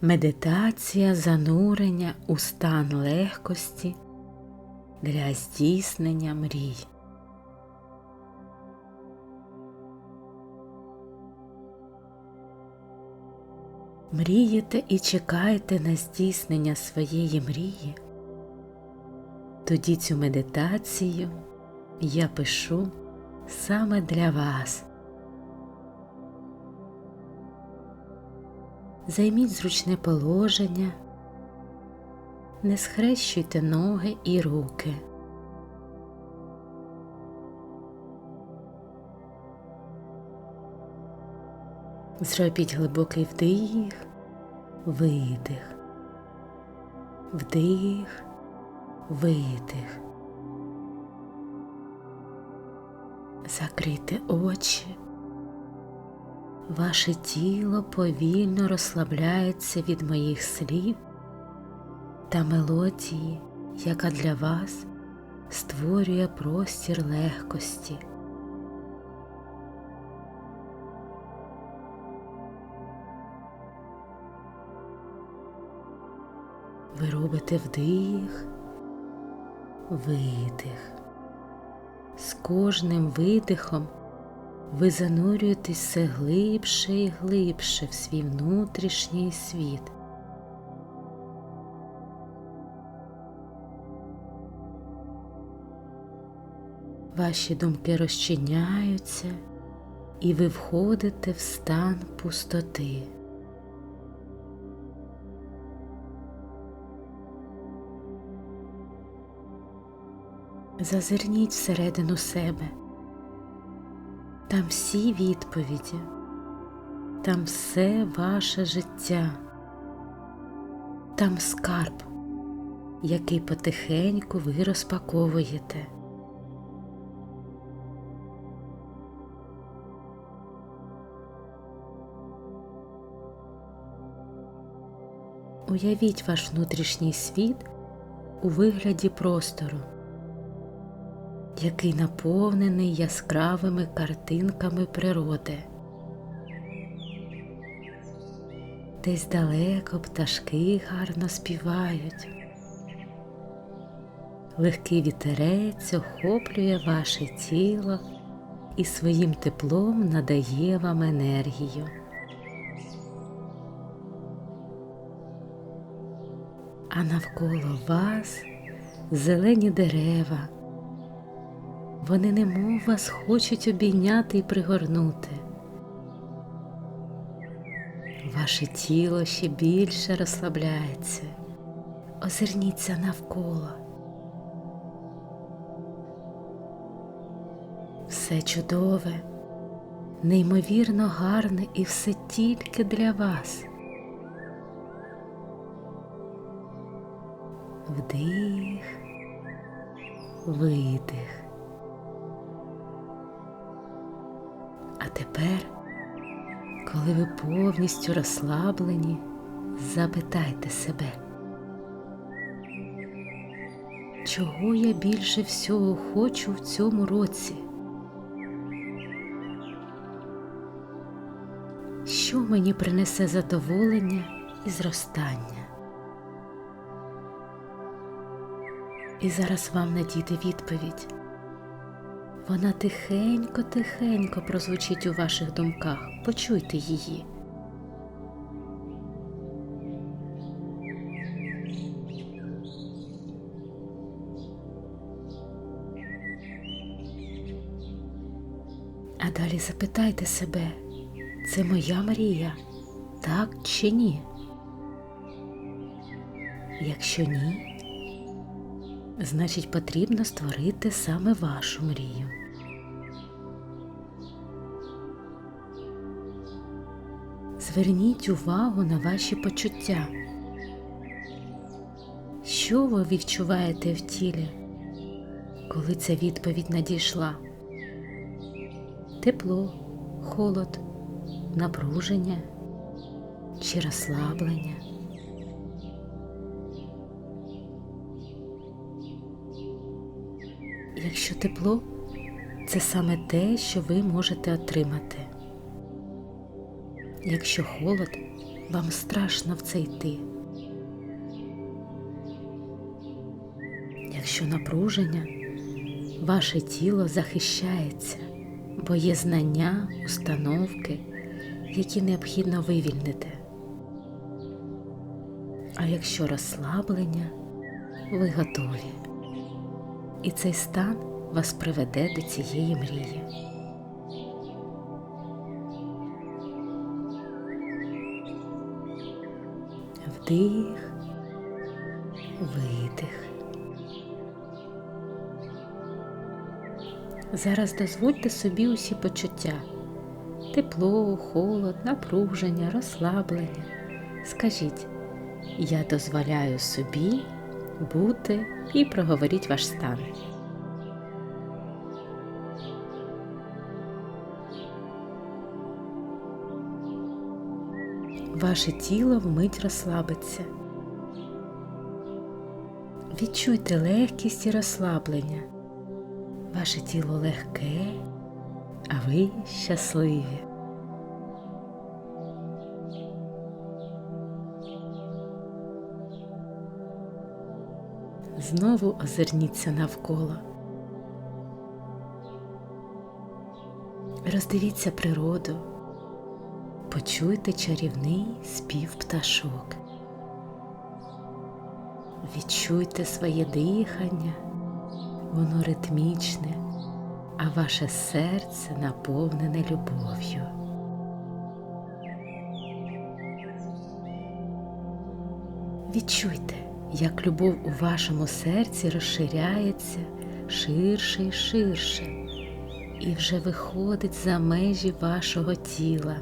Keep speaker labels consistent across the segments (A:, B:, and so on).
A: Медитація занурення у стан легкості для здійснення мрій. Мрієте і чекаєте на здійснення своєї мрії? Тоді цю медитацію я пишу саме для вас. Займіть зручне положення, не схрещуйте ноги і руки. Зробіть глибокий вдих, видих, вдих, видих. Закрийте очі. Ваше тіло повільно розслабляється від моїх слів та мелодії, яка для вас створює простір легкості. Ви робите вдих, видих. З кожним видихом ви занурюєтесь все глибше і глибше в свій внутрішній світ. Ваші думки розчиняються, і ви входите в стан пустоти. Зазирніть всередину себе. Там всі відповіді, там все ваше життя, там скарб, який потихеньку ви розпаковуєте. Уявіть ваш внутрішній світ у вигляді простору який наповнений яскравими картинками природи. Десь далеко пташки гарно співають. Легкий вітерець охоплює ваше тіло і своїм теплом надає вам енергію. А навколо вас зелені дерева, вони немов вас хочуть обійняти і пригорнути. Ваше тіло ще більше розслабляється. Озирніться навколо. Все чудове, неймовірно гарне і все тільки для вас. Вдих, видих. Тепер, коли ви повністю розслаблені, запитайте себе, чого я більше всього хочу в цьому році? Що мені принесе задоволення і зростання? І зараз вам надійде відповідь. Вона тихенько-тихенько прозвучить у ваших думках. Почуйте її. А далі запитайте себе, це моя мрія, так чи ні? Якщо ні, значить потрібно створити саме вашу мрію. Зверніть увагу на ваші почуття. Що ви відчуваєте в тілі, коли ця відповідь надійшла? Тепло, холод, напруження чи розслаблення? Якщо тепло, це саме те, що ви можете отримати. Якщо холод, вам страшно в це йти. Якщо напруження, ваше тіло захищається, бо є знання, установки, які необхідно вивільнити. А якщо розслаблення, ви готові. І цей стан вас приведе до цієї мрії. Вдих, видих. Зараз дозвольте собі усі почуття тепло, холод, напруження, розслаблення. Скажіть, я дозволяю собі бути і проговоріть ваш стан. Ваше тіло вмить розслабиться. Відчуйте легкість і розслаблення. Ваше тіло легке, а ви щасливі. Знову озирніться навколо. Роздивіться природу, почуйте чарівний спів пташок. Відчуйте своє дихання, воно ритмічне, а ваше серце наповнене любов'ю. Відчуйте, як любов у вашому серці розширяється ширше і ширше, і вже виходить за межі вашого тіла.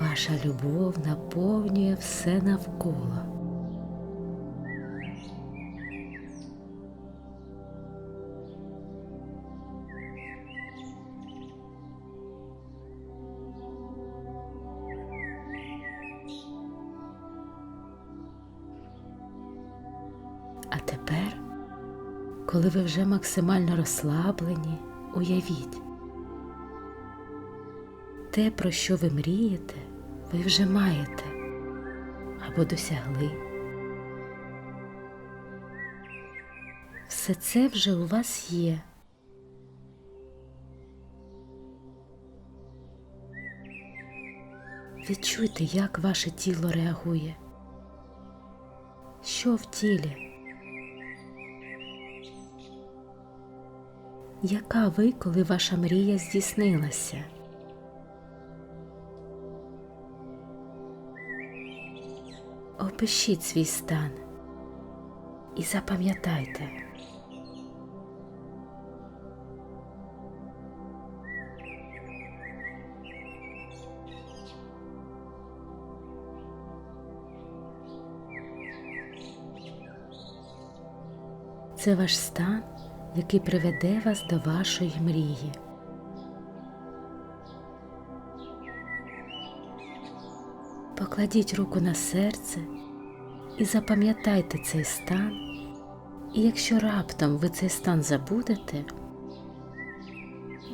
A: Ваша любов наповнює все навколо. А тепер, коли ви вже максимально розслаблені, уявіть, те, про що ви мрієте, ви вже маєте або досягли. Все це вже у вас є. Відчуйте, як ваше тіло реагує. Що в тілі? Яка ви, коли ваша мрія здійснилася? Опишіть свій стан і запам'ятайте. Це ваш стан, який приведе вас до вашої мрії. Покладіть руку на серце і запам'ятайте цей стан, і якщо раптом ви цей стан забудете,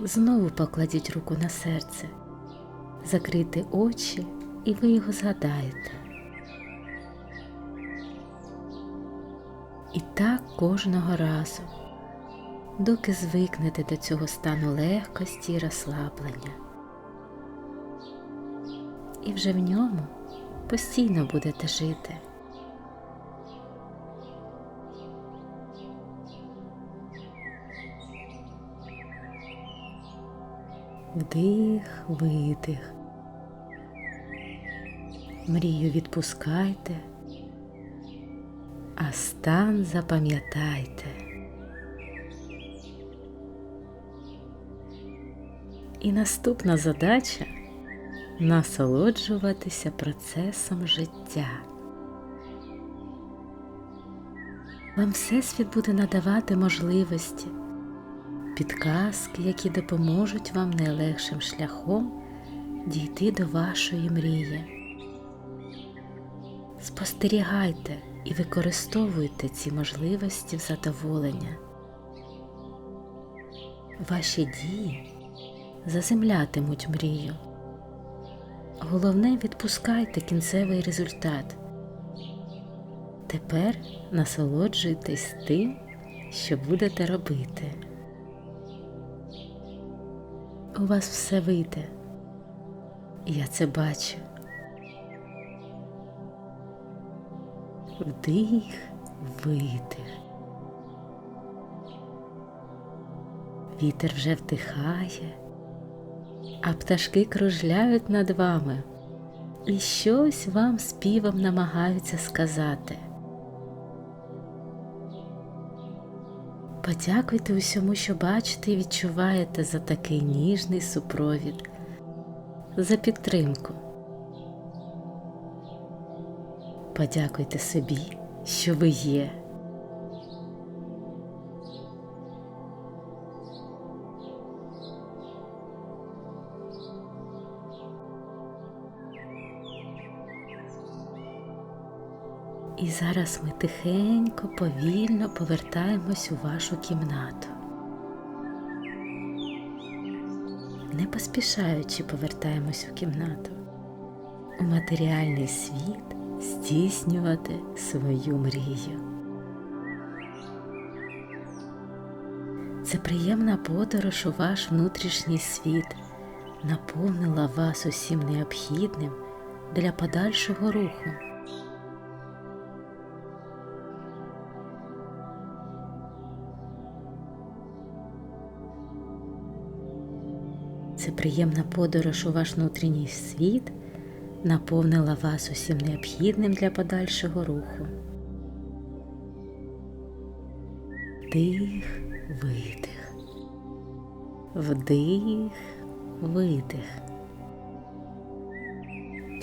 A: знову покладіть руку на серце, закрийте очі і ви його згадаєте. І так кожного разу, доки звикнете до цього стану легкості і розслаблення. І вже в ньому постійно будете жити. Вдих, видих. Мрію відпускайте, а стан запам'ятайте. І наступна задача насолоджуватися процесом життя. Вам Всесвіт буде надавати можливості, підказки, які допоможуть вам найлегшим шляхом дійти до вашої мрії. Спостерігайте і використовуйте ці можливості в задоволення. Ваші дії заземлятимуть мрію, Головне, відпускайте кінцевий результат. Тепер насолоджуйтесь тим, що будете робити. У вас все вийде. Я це бачу. Вдих, видих. Вітер вже втихає, а пташки кружляють над вами і щось вам співом намагаються сказати. Подякуйте усьому, що бачите і відчуваєте за такий ніжний супровід, за підтримку. Подякуйте собі, що ви є. Зараз ми тихенько, повільно повертаємось у вашу кімнату. Не поспішаючи повертаємось у кімнату, у матеріальний світ здійснювати свою мрію. Це приємна подорож у ваш внутрішній світ наповнила вас усім необхідним для подальшого руху. Це приємна подорож у ваш внутрішній світ наповнила вас усім необхідним для подальшого руху. Дих, видих, вдих, видих.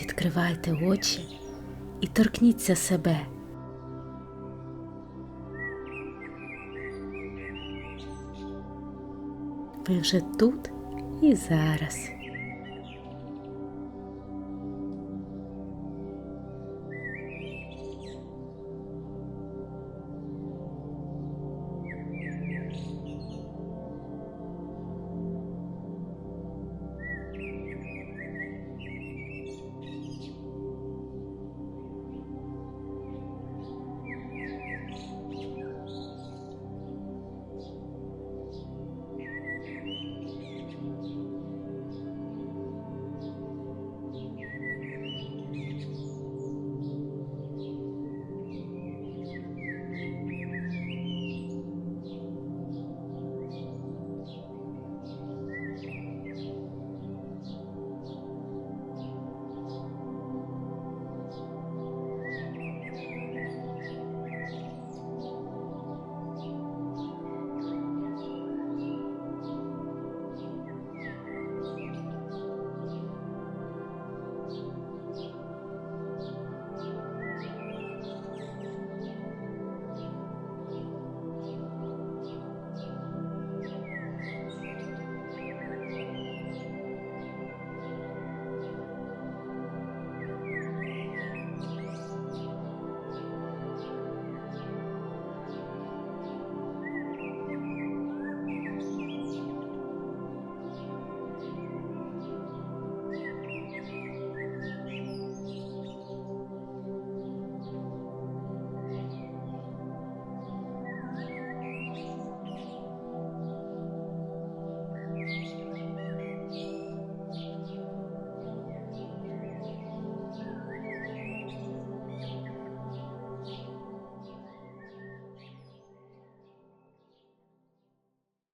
A: Відкривайте очі і торкніться себе. Ви вже тут і зараз.